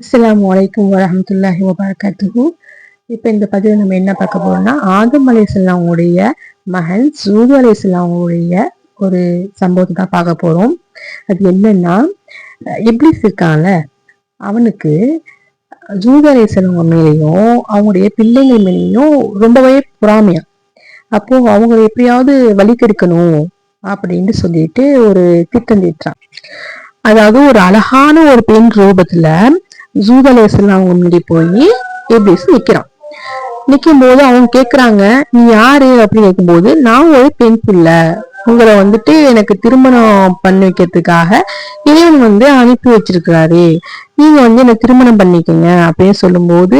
அஸ்லாம் வலைக்கம் வரமத்துல்லாஹி வபரகாத்துஹு. இப்போ இந்த பதிவு நம்ம என்ன பார்க்க போறோம்னா ஆதம் அலையாமுடைய மகன் சூது அலையாமுடைய ஒரு சம்பவத்தை தான் பார்க்க போறோம். அது என்னன்னா இப்ளிஸ் இருக்கான்ல அவனுக்கு ஜூது அலையாம மேலேயும் அவங்களுடைய பிள்ளைங்கள் மேலேயும் ரொம்பவே பொறாமையா. அப்போ அவங்க எப்படியாவது வழி கெடுக்கணும் அப்படின்னு சொல்லிட்டு ஒரு திட்டம் தீட்டுறான். அதாவது ஒரு அழகான ஒரு பெண் ரூபத்துல ஜூதலேசன் அவங்க முன்னாடி போய் எப்படி நிக்கிறான். நிக்கும் போது அவங்க கேக்குறாங்க நீ யாரு? அப்படின்னு கேட்கும்போது நான் ஒரு பெண் பிள்ளை. உங்களை வந்துட்டு எனக்கு திருமணம் பண்ணி வைக்கிறதுக்காக இறைவன் வந்து அனுப்பி வச்சிருக்கிறாரு. நீங்க வந்து என்ன திருமணம் பண்ணிக்கோங்க அப்படின்னு சொல்லும்போது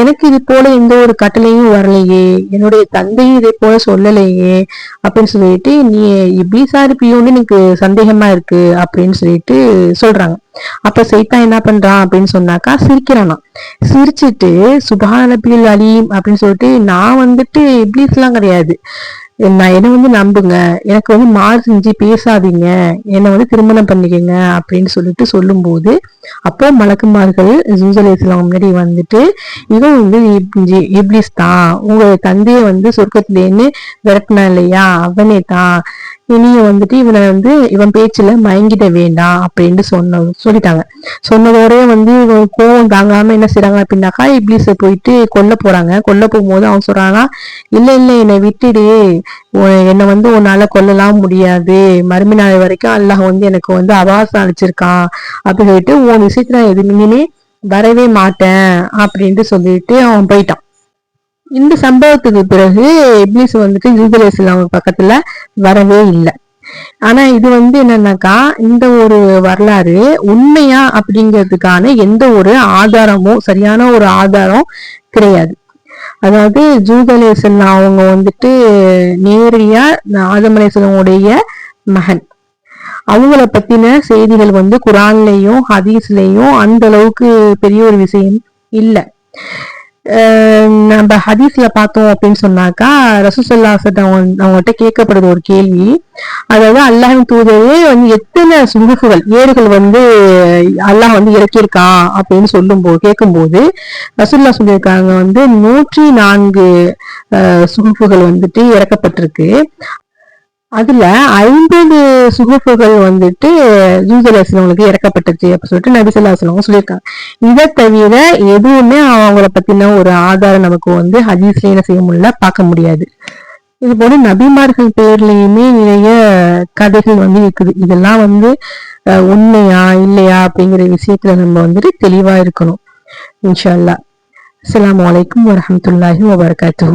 எனக்கு இது போல எந்த ஒரு கட்டளையும் வரலையே. என்னுடைய தந்தையும் இதே போல சொல்லலையே அப்படின்னு சொல்லிட்டு நீ இப்படி இருப்பியோன்னு எனக்கு சந்தேகமா இருக்கு அப்படின்னு சொல்லிட்டு சொல்றாங்க. அப்ப சைத்தா என்ன பண்றான் அப்படின்னு சொன்னாக்கா சிரிக்கிறானா சிரிச்சிட்டு சுபான அலீம் அப்படின்னு சொல்லிட்டு நான் வந்துட்டு இப்ளீஸ் எல்லாம் கிடையாது. நான் என்னை வந்து நம்புங்க. எனக்கு வந்து மாறு செஞ்சு பேசாதீங்க. என்னை வந்து திருமணம் பண்ணிக்கங்க அப்படின்னு சொல்லிட்டு சொல்லும்போது அப்போ மலக்குமார்கள் ஜூசல் இஸ்லாம் முன்னாடி வந்துட்டு இவன் வந்து இப்ளிஸ் தான். உங்களுடைய தந்தையை வந்து சொர்க்கத்திலேன்னு விரட்டினா இல்லையா? அவனே தான். இனிய வந்துட்டு இவனை வந்து இவன் பேச்சுல மயங்கிட வேண்டாம் அப்படின்னு சொன்ன சொல்லிட்டாங்க. சொன்னதோடய வந்து இவன் கோவம் தாங்காம என்ன செய்றாங்க அப்படின்னாக்கா இப்ளீஸ போயிட்டு கொல்ல போறாங்க. கொல்ல போகும்போது அவன் சொல்றானா இல்ல இல்ல என்னை விட்டுடு. என்னை வந்து உன்னால கொல்லலாம் முடியாது. மறுமை நாள் வரைக்கும் அல்லாஹ் வந்து எனக்கு வந்து அவாசம் அழிச்சிருக்கான் அப்படின்னு சொல்லிட்டு உன் விஷயத்துல நான் எதுவுமே வரவே மாட்டேன். அப்படின்ட்டு சொல்லிட்டு அவன் போயிட்டான். இந்த சம்பவத்துக்கு பிறகு இப்ளிஸ் வந்துட்டு ஜூதலேசில் அவங்க பக்கத்துல வரவே இல்லை. ஆனா இது வந்து என்னன்னாக்கா இந்த ஒரு வரலாறு உண்மையா அப்படிங்கிறதுக்கான எந்த ஒரு ஆதாரமும் சரியான ஒரு ஆதாரம் கிடையாது. அதாவது ஜூதலேசன் அவங்க வந்துட்டு நேரடியா ஆதமலேசனுடைய மகன். அவங்கள பத்தின செய்திகள் வந்து குரான்லயும் ஹதீஸ்லயும் அந்த அளவுக்கு பெரிய ஒரு விஷயம் இல்லை. நம்ம ஹதீஸ்ல பார்த்தோம் அப்படின்னு சொன்னாக்கா ரசூசல்லா அவங்ககிட்ட கேட்கப்படுது ஒரு கேள்வி. அதாவது அல்லாஹின் தூதரே வந்து எத்தனை சுகுப்புகள் ஏடுகள் வந்து அல்லாஹ் வந்து இறக்கியிருக்கான் அப்படின்னு சொல்லும் போது கேட்கும்போது ரசூல்லா சொல்லியிருக்காங்க வந்து நூற்றி நான்கு சுகுப்புகள் வந்துட்டு இறக்கப்பட்டிருக்கு. அதுல ஐம்பது சுகுப்புகள் வந்துட்டு ஜூசலாசனவங்களுக்கு இறக்கப்பட்டுச்சு அப்படின்னு சொல்லிட்டு நபிசல்லாசனவங்க சொல்லியிருக்காங்க. இதை தவிர எதுவுமே அவங்கள பத்தின ஒரு ஆதாரம் நமக்கு வந்து ஹதீஸ்ல என்ன செய்ய முடியல பார்க்க முடியாது. இது போல நபிமார்கள் பேர்லயுமே நிறைய கதைகள் வந்து இருக்குது. இதெல்லாம் வந்து உண்மையா இல்லையா அப்படிங்கிற விஷயத்துல நம்ம வந்துட்டு தெளிவா இருக்கணும். இன்ஷா அல்லா அஸ்லாம் வலைக்கம் வரமத்துல்லாஹி வபர்காத்து